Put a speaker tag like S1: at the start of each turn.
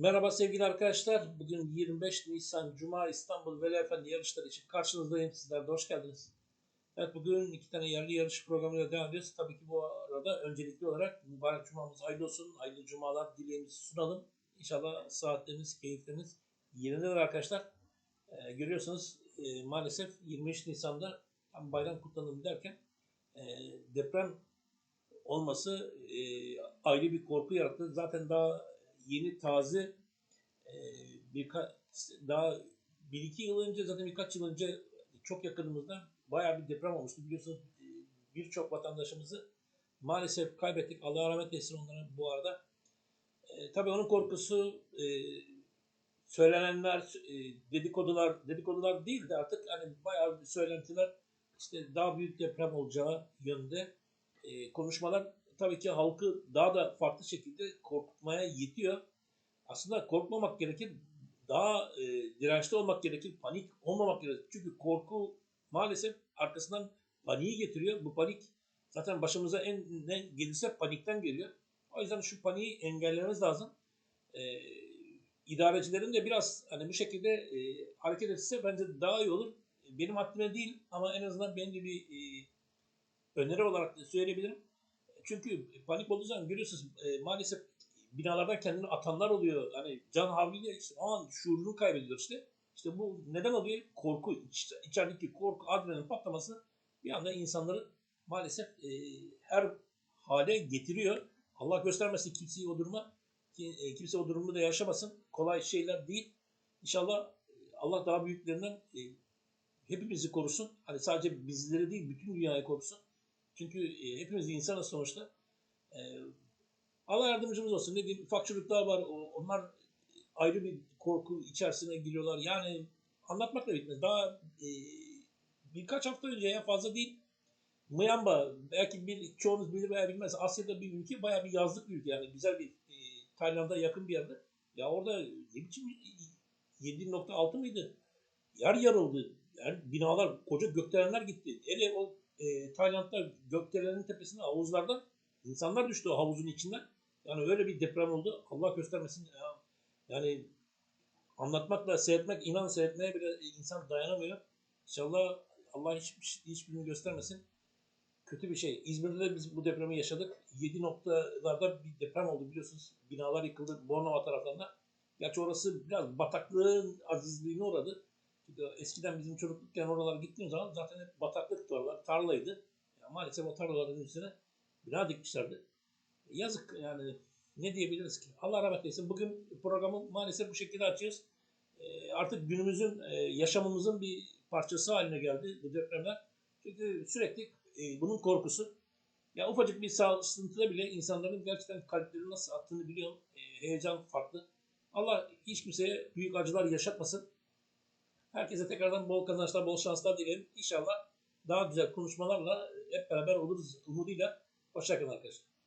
S1: Merhaba sevgili arkadaşlar. Bugün 25 Nisan Cuma İstanbul Veli Efendi yarışları için karşınızdayım. Sizler de hoş geldiniz. Evet bugün iki tane yerli yarış programıyla devam ediyoruz. Tabii ki bu arada öncelikli olarak mübarek cumamız hayırlı olsun. Hayırlı cumalar dileğimizi sunalım. İnşallah saatleriniz, keyifleriniz yerindedir arkadaşlar. Ee, görüyorsunuz e, maalesef 23 Nisan'da tam bayram kutlanalım derken e, deprem olması e, ayrı bir korku yarattı. Zaten daha yeni taze e, birkaç daha bir iki yıl önce zaten birkaç yıl önce çok yakınımızda bayağı bir deprem olmuştu. Biliyorsunuz e, birçok vatandaşımızı maalesef kaybettik. Allah rahmet eylesin onlara bu arada. E, tabii onun korkusu e, söylenenler, e, dedikodular, dedikodular değil de artık hani bayağı söylentiler işte daha büyük deprem olacağı yönünde e, konuşmalar tabii ki halkı daha da farklı şekilde korkutmaya yetiyor. Aslında korkmamak gerekir. Daha e, dirençli olmak gerekir. Panik olmamak gerekir. Çünkü korku maalesef arkasından paniği getiriyor. Bu panik zaten başımıza en ne gelirse panikten geliyor. O yüzden şu paniği engellememiz lazım. E, idarecilerin de biraz hani bu şekilde e, hareket etse bence daha iyi olur. Benim haddime değil ama en azından bence bir e, öneri olarak söyleyebilirim. Çünkü panik olduğu zaman görüyorsunuz e, maalesef binalardan kendini atanlar oluyor. Hani can havliyle işte o an şuurunu kaybediyor işte. İşte bu neden oluyor? Korku. İç, içerideki korku, adrenalin patlaması bir anda insanları maalesef e, her hale getiriyor. Allah göstermesin kimseyi o duruma. E, kimse o durumda da yaşamasın. Kolay şeyler değil. İnşallah e, Allah daha büyüklerinden e, hepimizi korusun. Hani sadece bizleri değil bütün dünyayı korusun. Çünkü e, hepimiz insanız sonuçta. E, Allah yardımcımız olsun. Ne diyeyim ufak çocuklar var. Onlar ayrı bir korku içerisine giriyorlar. Yani anlatmakla bitmez. Daha e, birkaç hafta önce ya fazla değil. Myanmar belki bir çoğunuz bilir veya bilmez. Asya'da bir ülke bayağı bir yazlık bir ülke. Yani güzel bir Tayland'a yakın bir yerde. Ya orada ne biçim 7.6 mıydı? Yer yarıldı. Yani binalar, koca gökdelenler gitti. Hele o e, Tayland'da gökdelenin tepesinde havuzlardan insanlar düştü o havuzun içinden. Yani öyle bir deprem oldu. Allah göstermesin. Ya. Yani anlatmakla seyretmek, inan seyretmeye bile insan dayanamıyor. İnşallah Allah hiç, hiçbirini göstermesin. Kötü bir şey. İzmir'de de biz bu depremi yaşadık. 7 noktalarda bir deprem oldu biliyorsunuz. Binalar yıkıldı Bornova taraflarında. Gerçi orası biraz bataklığın azizliğine uğradı. Eskiden bizim çocuklukken oralara gittiğim zaman zaten hep bataklıktı oralar, tarlaydı. Yani maalesef o tarlaların üstüne bina dikmişlerdi. Yazık yani ne diyebiliriz ki? Allah rahmet eylesin. Bugün programı maalesef bu şekilde açıyoruz. E, artık günümüzün, e, yaşamımızın bir parçası haline geldi bu depremler. Çünkü sürekli e, bunun korkusu. Ya ufacık bir sarsıntıda bile insanların gerçekten kalpleri nasıl attığını biliyorum. E, heyecan farklı. Allah hiç kimseye büyük acılar yaşatmasın. Herkese tekrardan bol kazançlar, bol şanslar dilerim. İnşallah daha güzel konuşmalarla hep beraber oluruz umuduyla. Hoşçakalın arkadaşlar.